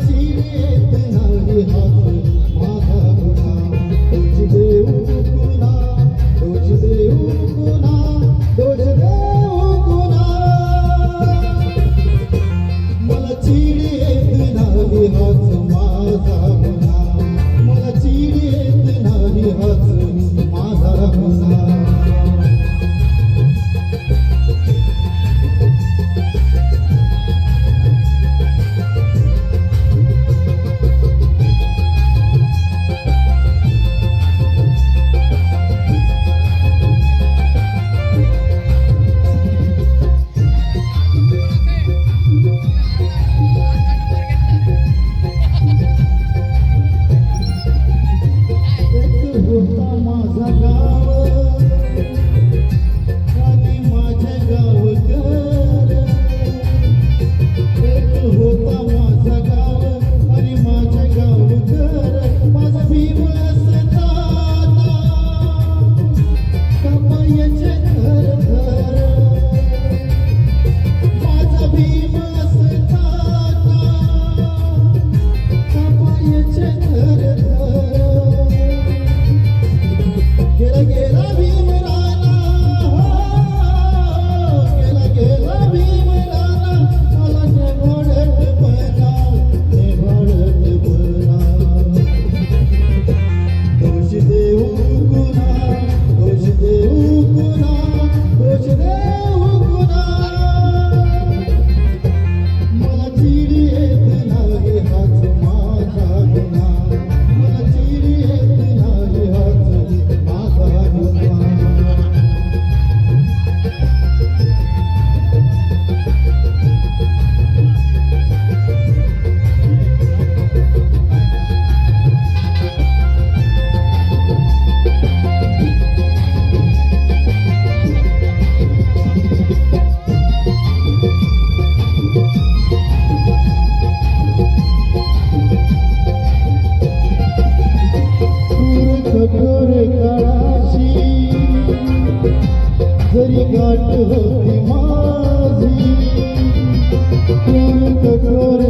집에 떠나리 하고 होता माझा का Thank you.